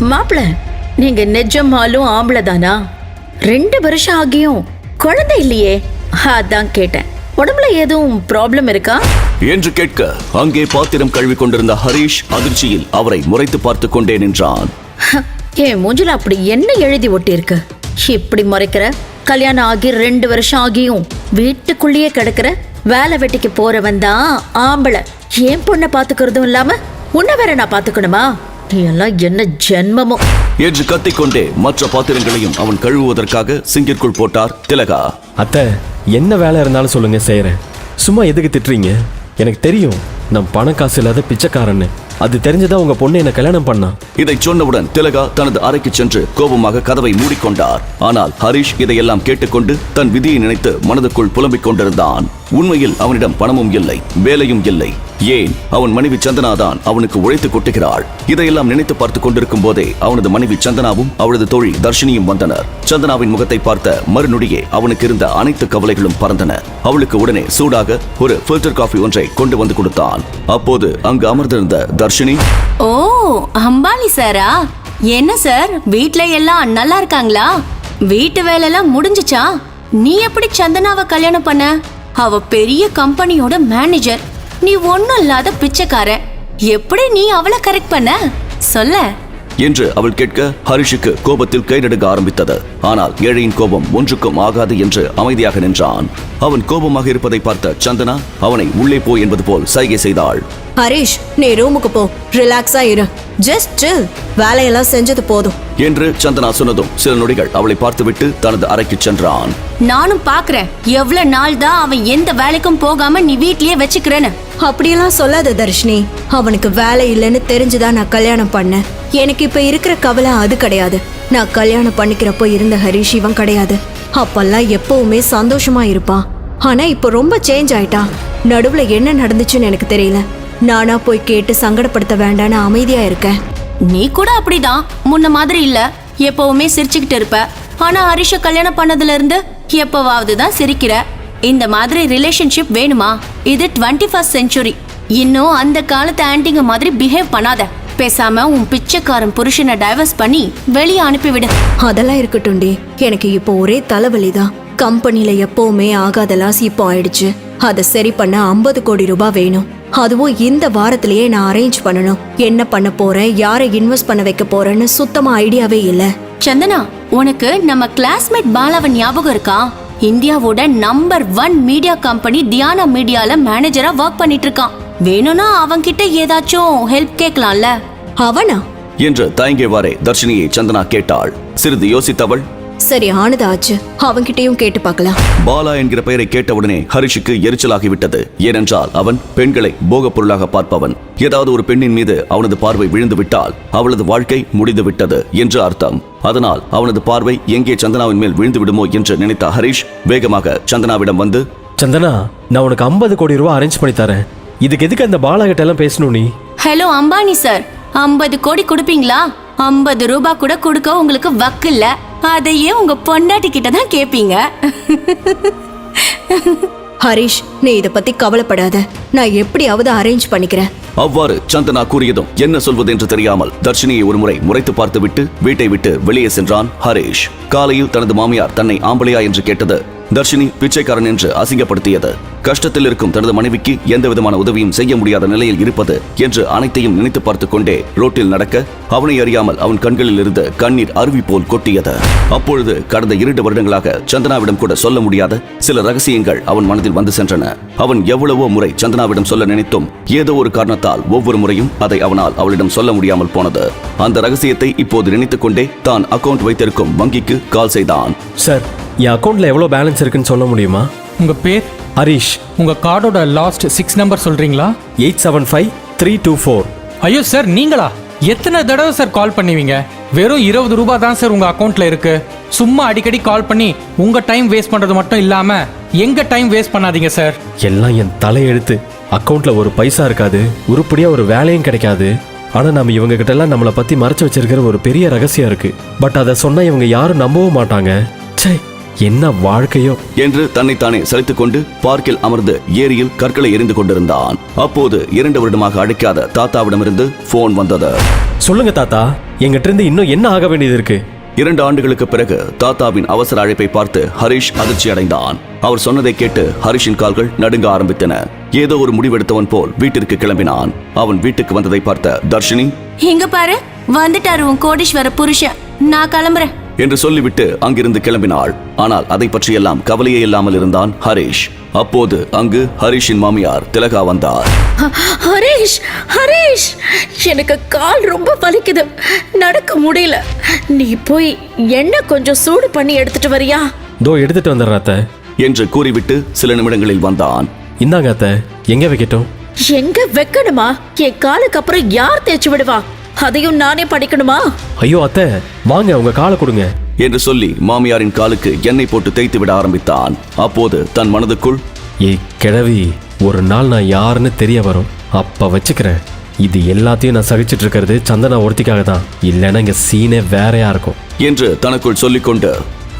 மாப்பிள நீங்க நிஜமாலும் ஆம்பளை தானா? ரெண்டு வருஷம் ஆகியும் குழந்தை இல்லையே. அதான் கேட்டேன். உடம்புல எதுவும் ப்ராப்ளம் இருக்கா? என்று கேட்க அங்கே பாத்திரம் கழுவி கொண்டிருந்த ஹரிஷ் அதிர்ச்சியில் அவரை முறைத்து பார்த்து கொண்டே நின்றான். என் மூஞ்சில அப்படி என்ன எழுதி ஒட்டியிருக்கு? இப்படி முறைக்கிற? கல்யாணம் ஆகி ரெண்டு வருஷம் ஆகியும் வீட்டுக்குள்ளேயே கிடக்குற? வேலை வெட்டிக்கு போறவன் தான் ஆம்பளை. என் பொண்ணை பாத்துக்கிறதும் இல்லாம உன்னை வேற நான் பாத்துக்கணுமா எல்லாம் என்ன ஜென்மமோ. என்று கத்திக்கொண்டே மற்ற பாத்திரங்களையும் அவன் கழுவுவதற்காக சிங்கிற்குள் போட்டார் திலகா. அத்தை என்ன வேலை இருந்தாலும் சொல்லுங்க செய்கிறேன் சும்மா எதுக்கு திட்டுறீங்க? எனக்கு தெரியும் நான் பணம் காசு இல்லாத பிச்சைக்காரன்னு. அது தெரிஞ்சுதான் உங்க பொண்ணு என்ன கல்யாணம் பண்ணா? இதைச் சொன்னவுடன் திலகா தனது அறைக்கு சென்று கோபமாக கதவை மூடிக்கொண்டார். ஆனால் ஹரிஷ் இதையெல்லாம் கேட்டுக்கொண்டு தன் விதியை நினைத்து மனதுக்குள் புலம்பிக் கொண்டிருந்தான். உண்மையில் அவனிடம் பணமும் இல்லை வேலையும் இல்லை. ஏன்? அவன் மனைவி சந்தனாதான் அவனுக்கு உழைத்து கொட்டுகிறாள். இதையெல்லாம் நினைத்து பார்த்து கொண்டிருக்கும் போதே அவனது மனைவி சந்தனாவும் அவளது தோழி தர்ஷினியும் வந்தனர். சந்தனாவின் முகத்தை பார்த்த மறுநொடியே அவனுக்கு இருந்த அனைத்து கவலைகளும் பறந்தன. அவளுக்கு உடனே சூடாக ஒரு ஃபில்டர் காஃபி ஒன்றை கொண்டு வந்து கொடுத்தான். அப்போது அங்கு அமர்ந்திருந்த தர்ஷினி ஓ அம்பானி சாரா? என்ன சார்? வீட்ல எல்லாம் நல்லா இருக்காங்களா? வீட்டு வேலையெல்லாம் முடிஞ்சுச்சா? நீ எப்படி சந்தனாவை கல்யாணம் பண்ண? அவ பெரிய கம்பெனியோட மேனேஜர் நீ ஒண்ணும் இல்லாத பிச்சைக்காரன். எப்படி நீ அவளை கரெக்ட் பண்ண? சொல்ல. என்று அவள் கேட்க ஹரிஷுக்கு கோபத்தில் கை நடுங்க ஆரம்பித்தது. ஆனால் ஏழையின் கோபம் ஒன்றுக்கும் ஆகாது என்று அமைதியாக நின்றான். அவன் கோபமாக இருப்பதை பார்த்த சந்தனா அவனை உள்ளே போ என்பது போல் சைகை செய்தாள். ஹரிஷ் நீ ரூமுக்கு போ. ரிலாக்ஸா இரு. Just chill. வேலையெல்லாம் செஞ்சது போதும். என்று சந்தனா சொன்னதும் சில நொடிகள் அவளை பார்த்துவிட்டு தனது அறைக்கு சென்றான். நானும் பாக்குறேன் எவ்வளவு நாள் தான் அவன் எந்த வேலைக்கும் போகாம நீ வீட்லயே வச்சுக்கிறேன்னு. அப்படியெல்லாம் சொல்லாத தர்ஷினி. அவனுக்கு வேலை இல்லைன்னு தெரிஞ்சுதான் நான் கல்யாணம் பண்ணேன். எனக்கு இப்ப இருக்கிற கவலை அது கிடையாது. நான் கல்யாணம் பண்ணிக்கிறப்போ இருந்த ஹரிஷ் இவன் கிடையாது. அப்பெல்லாம் எப்பவுமே சந்தோஷமா இருப்பான். ஆனா இப்போ ரொம்ப சேஞ்ச் ஆயிட்டான் நடுவுல என்ன நடந்துச்சுன்னு எனக்கு தெரியல. நானா போய் கேட்டு சங்கடப்படுத்த வேண்டான்னு அமைதியா இருக்கேன். நீ கூட அப்படிதான். முன்ன மாதிரி இல்ல. எப்பவுமே சிரிச்சுக்கிட்டு இருப்ப. ஆனா ஹரிஷ கல்யாணம் பண்ணதுல இருந்து எப்பவாவது தான் சிரிக்கிற. இந்த மாதிரி ரிலேஷன்ஷிப் வேணுமா? இது டுவெண்ட்டி ஃபர்ஸ்ட் செஞ்சுரி இன்னும் அந்த காலத்து ஆன்டிங்க மாதிரி பிஹேவ் பண்ணாத. பேசாம உன் பிச்சைக்காரன் புருஷனை டைவர்ஸ் பண்ணி வெளியே அனுப்பிவிடு அதெல்லாம் இருக்கட்டும்டி எனக்கு இப்போ ஒரே தலைவலி தான். கம்பெனில எப்பவுமே ஆகாத லாஸ் இப்போ ஆயிடுச்சு. அதை சரி பண்ண ஐம்பது கோடி ரூபாய் வேணும். அதுவும் இந்த வாரத்திலேயே நான் அரேஞ்ச் பண்ணணும். என்ன பண்ண போறேன் யாரை இன்வெஸ்ட் பண்ண வைக்க போறேன்னு சுத்தமா ஐடியாவே இல்ல. சந்தனா உனக்கு நம்ம கிளாஸ்மேட் பாலாவன் ஞாபகம் இருக்கா? இந்தியாவோட நம்பர் ஒன் மீடியா கம்பெனி தியானா மீடியால மேனேஜரா ஒர்க் பண்ணிட்டு இருக்கான் வேணும்னா அவன்கிட்ட ஏதாச்சும் ஹெல்ப் கேட்கலாம்ல அவனா? என்று தயங்கியவாறே தர்ஷினியை சந்தனா கேட்டாள். சிறிது யோசித்தவள் சரி ஆனது ஆச்சு அவன்கிட்டயும் கேட்டு பார்க்கலாம். பாலா என்கிற பெயரை கேட்டவுடனே ஹரிஷுக்கு எரிச்சலாகிவிட்டது. ஏனென்றால் அவன் பெண்களை போகப் பொருளாக பார்ப்பவன். ஏதாவது ஒரு பெண்ணின் மீது அவனது பார்வை விழுந்து விட்டால் அவளது வாழ்க்கை முடிந்து விட்டது என்று அர்த்தம். அதனால் அவனது பார்வை எங்கே சந்தனாவின் மேல் விழுந்து விடுமோ என்று நினைத்த ஹரிஷ் வேகமாக சந்தனாவிடம் வந்து சந்தனா நான் உனக்கு ஐம்பது கோடி ரூபா அரேஞ்ச் பண்ணி தரேன். இதுக்கு எதுக்கு அந்த பாலா கிட்ட எல்லாம் பேசணும் நீ? ஹலோ அம்பானி சார் ஐம்பது கோடி கொடுப்பீங்களா? ஐம்பது ரூபாய் கூட கொடுக்க உங்களுக்கு வக்கு இல்ல. அதையே உங்க பொண்டாட்டி கிட்ட தான் கேப்பீங்க. ஹரிஷ் நீ இத பத்தி கவலைப்படாத. நான் எப்படியாவது அரேஞ்ச் பண்ணிக்கிறேன். அவ்வாறு சந்தனா கூறியதும் என்ன சொல்வது என்று தெரியாமல் தர்ஷினியை ஒருமுறை முறைத்து பார்த்துவிட்டு வீட்டை விட்டு வெளியே சென்றான் ஹரிஷ். காலையில் தனது மாமியார் தன்னை ஆம்பளையா என்று கேட்டது தர்ஷினி பிச்சைக்காரன் என்று அசிங்கப்படுத்தியது. கஷ்டத்தில் இருக்கும் தனது மனைவிக்கு எந்த விதமான உதவியும் செய்ய முடியாத நிலையில் இருப்பது என்று அனைத்தையும் நினைத்து பார்த்துக் கொண்டே ரோட்டில் நடக்க அவனை அறியாமல் அவன் கண்களில் இருந்து கண்ணீர் அருவி போல் கொட்டியது. அப்பொழுது கடந்த இரண்டு வருடங்களாக சந்தனாவிடம் கூட சொல்ல முடியாத சில ரகசியங்கள் அவன் மனதில் வந்து சென்றன. அவன் எவ்வளவோ முறை சந்தனாவிடம் சொல்ல நினைத்தும் ஏதோ ஒரு காரணத்தால் ஒவ்வொரு முறையும் அதை அவனால் அவளிடம் சொல்ல முடியாமல் போனது. அந்த ரகசியத்தை இப்போது நினைத்துக் கொண்டே தான் அக்கவுண்ட் வைத்திருக்கும் வங்கிக்கு கால் செய்தான். சார் என் அக்கௌண்ட்ல எவ்வளோ பேலன்ஸ் இருக்குன்னு சொல்ல முடியுமா? உங்க பேர்? ஹரிஷ். உங்க கார்டோட லாஸ்ட் சிக்ஸ் நம்பர் சொல்றீங்களா? Eight seven five three two four. ஐயோ சார் நீங்களா? எத்தனை தடவை சார் கால் பண்ணுவீங்க? வெறும் இருபது ரூபாய் தான் சார் உங்க அக்கவுண்ட்ல இருக்கு. சும்மா அடிக்கடி கால் பண்ணி உங்க டைம் வேஸ்ட் பண்றது மட்டும் இல்லாம எங்க டைம் வேஸ்ட் பண்ணாதீங்க சார் எல்லாம் என் தலையெழுத்து. அக்கௌண்ட்ல ஒரு பைசா இருக்காது. உருப்படியா ஒரு வேலையும் கிடைக்காது. ஆனா நம்ம இவங்க கிட்ட எல்லாம் நம்மளை பத்தி மறைச்சு வச்சிருக்கிற ஒரு பெரிய ரகசியம் இருக்கு. பட் அதை சொன்னா இவங்க யாரும் நம்பவும் மாட்டாங்க. என்ன வாழ்க்கையோ? என்று தன்னைத்தானே சலித்துக் கொண்டு பார்க்கில் அமர்ந்து ஏரியில் கற்களை எரிந்து கொண்டிருந்தான். அப்போது இரண்டு வருடமாக அழைக்காத தாத்தாவிடமிருந்து போன் வந்தது. சொல்லுங்க தாத்தா எங்கிட்ட இருந்து இன்னும் என்ன ஆக வேண்டியது இருக்கு? இரண்டு ஆண்டுகளுக்கு பிறகு தாத்தாவின் அவசர அழைப்பை பார்த்து ஹரிஷ் அதிர்ச்சி அடைந்தான். அவர் சொன்னதை கேட்டு ஹரிஷின் கால்கள் நடுங்க ஆரம்பித்தன. ஏதோ ஒரு முடிவெடுத்தவன் போல் வீட்டிற்கு கிளம்பினான். அவன் வீட்டுக்கு வந்ததை பார்த்த தர்ஷினி இங்க பாரு வந்துட்டாரு உன் கோடீஸ்வர புருஷன். நான் கிளம்புறேன். என்று சொல்லிவிட்டு அங்கிருந்து கிளம்பினாள். ஆனால் அதை பற்றியெல்லாம் கவலையே இல்லாமல் இருந்தான் ஹரிஷ். அப்போது அங்கு ஹரிஷின் மாமியார் திலகா வந்தார். ஹரீஷ் ஹரீஷ்! எனக்கு கால் ரொம்ப வலிக்குது. நடக்க முடியல. நீ போய் எண்ணெய் கொஞ்சம் சூடு பண்ணி எடுத்துட்டு வரியா? தோ எடுத்துட்டு வந்துடுறேன் அத்தை. என்று கூறிவிட்டு சில நிமிடங்களில் வந்தான். இந்தாங்க அத்தை எங்க வைக்கட்டும்? எங்க வைக்கணுமா? என் காலுக்கு அப்புறம் யார் தேய்ச்சி விடுவா? அதையும் நானே படிக்கணுமா? ஐயோ அத்தை வாங்க உங்க காலை கொடுங்க. என்று சொல்லி மாமியாரின் காலுக்கு எண்ணெய் போட்டு தேய்த்து விட ஆரம்பித்தான். அப்போது தன் மனதுக்குள் ஏய் கிழவி ஒரு நாள் நான் யாருன்னு தெரிய வரும். அப்ப வச்சுக்கிறேன். இது எல்லாத்தையும் நான் சகிச்சிட்டு இருக்கிறது சந்தனா ஒருத்திக்காக தான். இல்லைன்னா இங்க சீனே வேறையா இருக்கும். என்று தனக்குள் சொல்லிக்கொண்டு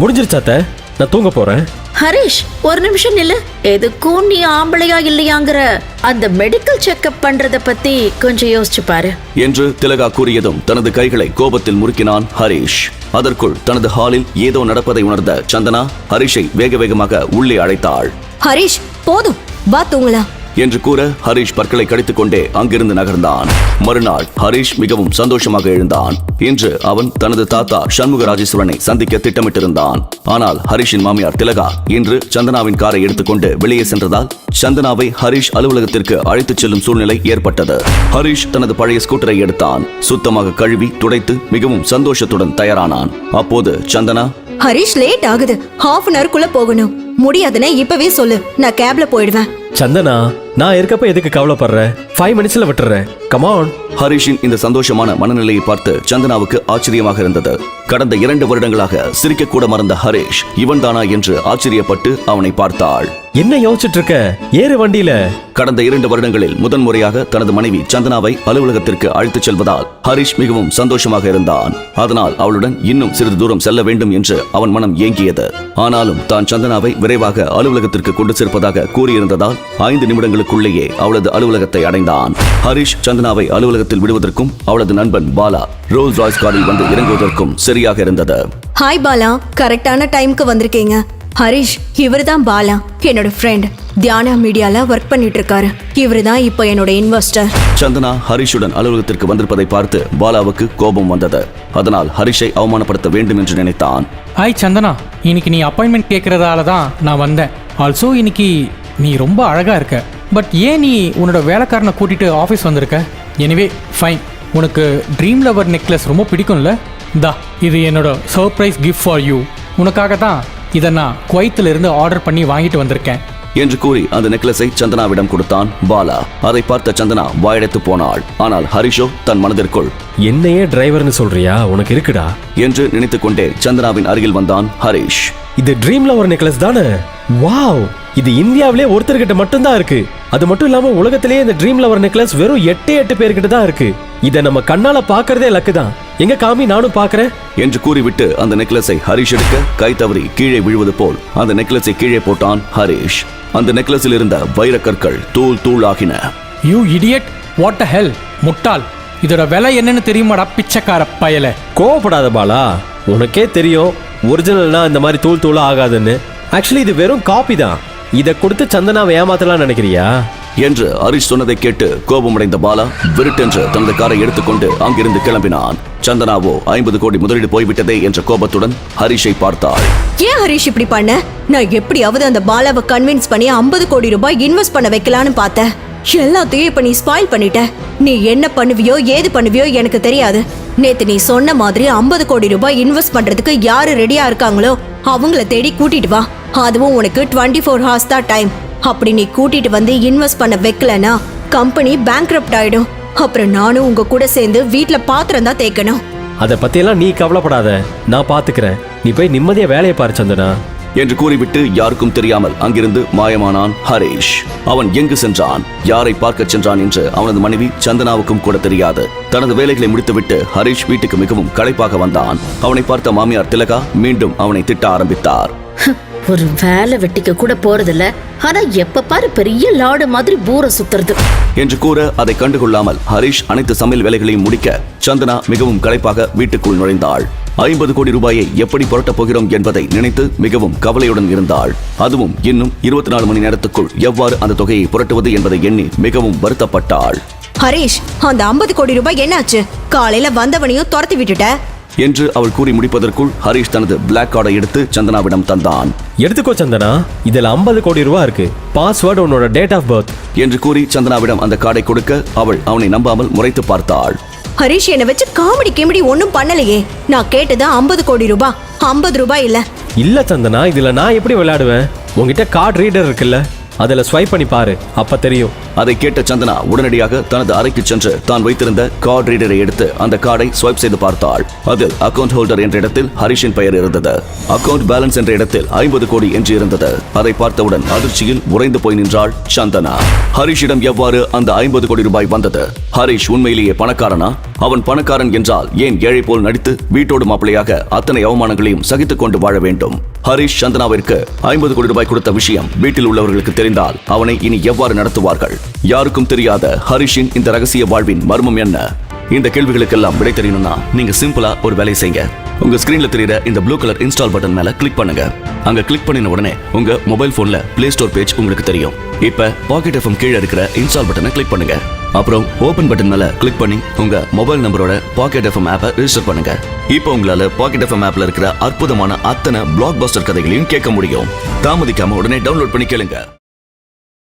முடிஞ்சிருச்சா அத்தை? நான் தூங்க போறேன். ஹரீஷ் ஒரு நிமிஷம் நில்லு. எதுக்கும் நீ ஆம்பளையா இல்லையாங்கிற அந்த மெடிக்கல் செக்கப் பண்றத பத்தி கொஞ்சம் யோசிச்சு பாரு. என்று திலகா கூறியதும் தனது கைகளை கோபத்தில் முறுக்கினான் ஹரிஷ். அதற்குள் தனது ஹாலில் ஏதோ நடப்பதை உணர்ந்த சந்தனா ஹரிஷை வேக வேகமாக உள்ளே அழைத்தாள். ஹரிஷ் போதும். வா தூங்கலாம். என்று கூற ஹரிஷ் பற்களை கடித்துக் கொண்டே அங்கிருந்து நகர்ந்தான். மறுநாள் ஹரிஷ் மிகவும் சந்தோஷமாக எழுந்தான். இன்று அவன் தனது தாத்தா சண்முக ராஜேஸ்வரனை சந்திக்க திட்டமிட்டிருந்தான். ஆனால் ஹரிஷின் மாமியார் திலகா இன்று சந்தனாவின் காரை எடுத்துக்கொண்டு வெளியே சென்றதால் சந்தனாவை ஹரிஷ் அலுவலகத்திற்கு அழைத்துச் செல்லும் சூழ்நிலை ஏற்பட்டது. ஹரிஷ் தனது பழைய ஸ்கூட்டரை எடுத்தான். சுத்தமாக கழுவி துடைத்து மிகவும் சந்தோஷத்துடன் தயாரானான். அப்போது சந்தனா ஹரிஷ் லேட் ஆகுது. ஹாஃப் அன் ஹவர்க்குள்ள போகணும். முடியாதுன்னு இப்பவே சொல்லு. நான் கேப்ல போயிடுவேன். சந்தனா நான் இருக்கப்ப எதுக்கு கவலைப்படுற? ஃபைவ் மினிட்ஸ்ல விட்டுறேன். கமான் ஹரிஷின் இந்த சந்தோஷமான மனநிலையை பார்த்து சந்தனாவுக்கு ஆச்சரியமாக இருந்தது. கடந்த இரண்டு வருடங்களாக சிரிக்க கூட மறந்த ஹரிஷ் இவன்தானா என்று ஆச்சரியப்பட்டு அவனை பார்த்தாள். என்ன யோசிச்சுட்டு இருக்க? ஏறு வண்டியில. கடந்த இரண்டு வருடங்களில் முதன்முறையாக தனது மனைவி சந்தனாவை அலுவலகத்திற்கு அழைத்துச் செல்வதால் ஹரிஷ் மிகவும் சந்தோஷமாக இருந்தான். அதனால் அவளுடன் இன்னும் சிறிது தூரம் செல்ல வேண்டும் என்று அவன் மனம் ஏங்கியது. ஆனாலும் தான் சந்தனாவை விரைவாக அலுவலகத்திற்கு கொண்டு சேர்ப்பதாக கூறியிருந்ததால் ஐந்து நிமிடங்களுக்குள்ளேயே அவளது அலுவலகத்தை அடைந்தான் ஹரிஷ் சந்தனாவை அலுவலகத்தில் விடுவதற்கும் அவளது நண்பன் பாலா ரோல்ஸ் ராய்ஸ் காரில் வந்து இறங்குவதற்கும் சரியாக இருந்தது. ஹாய் பாலா. கரெக்டான டைம்க்கு வந்திருக்கீங்க. ஹரிஷ் இவர்தான் பாலா என்னோட ஃப்ரெண்ட் தியானா மீடியால ஒர்க் பண்ணிட்டு இருக்காரு இவர்தான் இப்போ என்னோட இன்வெஸ்டர் சந்தனா ஹரிஷுடன் அலுவலகத்திற்கு வந்திருப்பதை பார்த்து பாலாவுக்கு கோபம் வந்தது. அதனால் ஹரிஷை அவமானப்படுத்த வேண்டும் என்று நினைத்தான். ஹாய் சந்தனா. இன்னைக்கு நீ அப்பாயின்மெண்ட் கேட்கறதால தான் நான் வந்தேன். ஆல்சோ இன்னைக்கு நீ ரொம்ப அழகா இருக்க. பட் ஏன் நீ உன்னோட வேலைக்காரனை கூட்டிட்டு ஆஃபீஸ் வந்திருக்க? எனிவே ஃபைன் உனக்கு ட்ரீம் லவர் நெக்லஸ் ரொம்ப பிடிக்கும்ல? தா இது என்னோட சர்ப்ரைஸ் கிஃப்ட் ஃபார் யூ உனக்காக தான் இதை நான் குவைத்துல இருந்து ஆர்டர் பண்ணி வாங்கிட்டு வந்திருக்கேன். என்று கூறி அந்த நெக்லஸை சந்தனாவிடம் கொடுத்தான் பாலா. அதை பார்த்த சந்தனா வாயடைத்து போனாள். ஆனால் ஹரிஷோ தன் மனதிற்குள் என்னையே டிரைவர்னு சொல்றியா? உனக்கு இருக்குடா. என்று நினைத்துக் கொண்டே சந்தனாவின் அருகில் வந்தான் ஹரிஷ். இது ட்ரீம் லவர் நெக்லஸ் தானே? வாவ் இது இந்தியாவிலே ஒருத்தர்கிட்ட மட்டும்தான் இருக்கு. அது மட்டும் இல்லாம உலகத்திலேயே இந்த ட்ரீம் லவர் நெக்லஸ் வெறும் எட்டு எட்டு பேர்கிட்ட தான் இருக்கு. இத நம்ம கண்ணால பாக்குறதே லக்கு தான். எங்க காமி? நானும் பாக்குறேன் என்று கூறிவிட்டு அந்த நெக்லஸை ஹரிஷ் எடுக்க கை தவறி கீழே விழுவது போல் அந்த நெக்லஸை கீழே போட்டான் ஹரிஷ். அந்த நெக்லஸில் இருந்த வைரக்கற்கள் தூள் தூள் ஆகின you idiot what a hell முட்டாள். இதோட விலை என்னன்னு தெரியுமாடா பிச்சைக்கார பயல. கோவப்படாத பாலா. உனக்கே தெரியும் ஒரிஜினல்னா இந்த மாதிரி தூள் தூளா ஆகாதுன்னு. ஆக்சுவலி இது வெறும் காப்பி தான். இதை கொடுத்து சந்தனாவை ஏமாத்தலாம் நினைக்கிறியா? என்று ஹரிஷ் சொன்னதை கேட்டு கோபமடைந்த பாலா விருட்டென்று தனது காரை எடுத்துக்கொண்டு அங்கிருந்து கிளம்பினான். சந்தனாவோ ஐம்பது கோடி முதலீடு போய்விட்டதே என்ற கோபத்துடன் ஹரிஷை பார்த்தாள். ஏன் ஹரிஷ் இப்படி பண்ண? நான் எப்படியாவது அந்த பாலாவை கன்வின்ஸ் பண்ணி 50 கோடி ரூபாய் இன்வெஸ்ட் பண்ண வைக்கலான்னு பார்த்தேன். எல்லாத்தையும் இப்ப நீ ஸ்பாயில் பண்ணிட்ட. நீ என்ன பண்ணுவியோ ஏது பண்ணுவியோ எனக்கு தெரியாது. நேத்து நீ சொன்ன மாதிரி 50 கோடி ரூபாய் இன்வெஸ்ட் பண்றதுக்கு யாரு ரெடியா இருக்காங்களோ அவங்கள தேடி கூட்டிட்டு வா. அதுவும் உனக்கு 24 ஃபோர் ஹார்ஸ் தான் டைம் அப்படி நீ கூட்டிட்டு வந்து இன்வெஸ்ட் பண்ண வைக்கலனா கம்பெனி பேங்க்ரப்ட் ஆயிடும். அப்புறம் நானும் உங்க கூட சேர்ந்து வீட்ல பாத்திரம் தான் தேய்க்கணும். அதை பத்தியெல்லாம் நீ கவலைப்படாத. நான் பாத்துக்கிறேன். நீ போய் நிம்மதியா வேலையை பாரு சந்தனா. என்று கூறிவிட்டு யாருக்கும் தெரியாமல் அங்கிருந்து மாயமானான் ஹரிஷ். அவன் எங்கு சென்றான்? யாரை பார்க்கச் சென்றான் என்று அவனது மனைவி சந்தனாவுக்கும் கூட தெரியாது. தனது வேலைகளை முடித்துவிட்டு ஹரிஷ் வீட்டுக்கு மிகவும் களைப்பாக வந்தான். அவனை பார்த்த மாமியார் திலகா மீண்டும் அவனை திட்ட ஆரம்பித்தார். ஒரு வேலை வெட்டிக்க கூட போறதில்ல. ஆனா எப்ப பாரு பெரிய லாடு மாதிரி பூர சுத்துறது. என்று கூற அதை கண்டுகொள்ளாமல் ஹரிஷ் அனைத்து சமையல் வேலைகளையும் முடிக்க சந்தனா மிகவும் களைப்பாக வீட்டுக்குள் நுழைந்தாள். ஐம்பது கோடி ரூபாயை எப்படி புரட்டப் போகிறோம் என்பதை நினைத்து மிகவும் கவலையுடன் இருந்தாள். அதுவும் இன்னும் இருபத்தி நாலு மணி நேரத்துக்குள் எவ்வாறு அந்த தொகையை புரட்டுவது என்பதை எண்ணி மிகவும் வருத்தப்பட்டாள். ஹரீஷ் அந்த ஐம்பது கோடி ரூபாய் என்னாச்சு? காலையில வந்தவனையும் துரத்தி விட்டுட்ட? என்று அவள் கூறி முடிப்பதற்குள் ஹரிஷ் தனது பிளாக் கார்டை எடுத்து சந்தனாவிடம் தந்தான். எடுத்துக்கோ சந்தனா இதுல 50 கோடி ரூபா இருக்கு. பாஸ்வேர்டு உன்னோட டேட் ஆஃப் பர்த் என்று கூறி சந்தனாவிடம் அந்த கார்டை கொடுக்க அவள் அவனை நம்பாமல் முறைத்து பார்த்தாள். ஹரிஷ் என்னை வச்சு காமெடி கிமெடி ஒன்றும் பண்ணலையே. நான் கேட்டதா ஐம்பது கோடி ரூபாய் ஐம்பது ரூபாய் இல்ல. இல்ல சந்தனா இதுல நான் எப்படி விளையாடுவேன்? உங்ககிட்ட கார்டு ரீடர் இருக்குல்ல. அதுல ஸ்வைப் பண்ணி பாரு அப்ப தெரியும். அதை கேட்ட சந்தனா உடனடியாக தனது அறைக்கு சென்று தான் வைத்திருந்த கார்டு ரீடரை எடுத்து அந்த கார்டை ஸ்வைப் செய்து பார்த்தாள். அதில் அக்கவுண்ட் ஹோல்டர் என்ற இடத்தில் ஹரிஷின் பெயர் இருந்தது. அக்கவுண்ட் பேலன்ஸ் என்ற இடத்தில் ஐம்பது கோடி என்று இருந்தது. அதை பார்த்தவுடன் அதிர்ச்சியில் உறைந்து போய் நின்றாள் சந்தனா. ஹரிஷிடம் எவ்வாறு அந்த ஐம்பது கோடி ரூபாய் வந்தது? ஹரிஷ் உண்மையிலேயே பணக்காரனா? அவன் பணக்காரன் என்றால் ஏன் ஏழை போல் நடித்து வீட்டோடு மாப்பிளையாக அத்தனை அவமானங்களையும் சகித்துக் கொண்டு வாழ வேண்டும்? ஹரிஷ் சந்தனாவிற்கு ஐம்பது கோடி ரூபாய் கொடுத்த விஷயம் வீட்டில் உள்ளவர்களுக்கு தெரிந்தால் அவனை இனி எவ்வாறு நடத்துவார்கள்? யாருக்கும் தெரியாத ஹரிஷின் இந்த ரகசிய வாழ்வின் மர்மம் என்ன? இந்த கேள்விகளுக்கெல்லாம் விடை தெரியணும்னா நீங்க சிம்பிளா ஒரு வேலையை செய்யுங்க. உங்க ஸ்கிரீன்ல தெரியுற இந்த ப்ளூ கலர் இன்ஸ்டால் பட்டன் மேல கிளிக் பண்ணுங்க. அங்க கிளிக் பண்ணின உடனே உங்க மொபைல் போன்ல பிளே ஸ்டோர் பேஜ் உங்களுக்கு தெரியும். இப்ப பாக்கெட் எஃப்எம் கீழே இருக்கிற இன்ஸ்டால் பட்டனை கிளிக் பண்ணுங்க. அப்புறம் ஓபன் பட்டன் மேல கிளிக் பண்ணி உங்க மொபைல் நம்பரோட பாக்கெட் எஃப்எம் ஆப்பை ரெஜிஸ்டர் பண்ணுங்க. இப்போ உங்களால பாக்கெட் எஃப்எம் ஆப்ல இருக்கிற அற்புதமான அத்தனை பிளாக் பஸ்டர் கதைகளையும் கேட்க முடியும். தாமதிக்காம உடனே டவுன்லோட் பண்ணி கேளுங்க.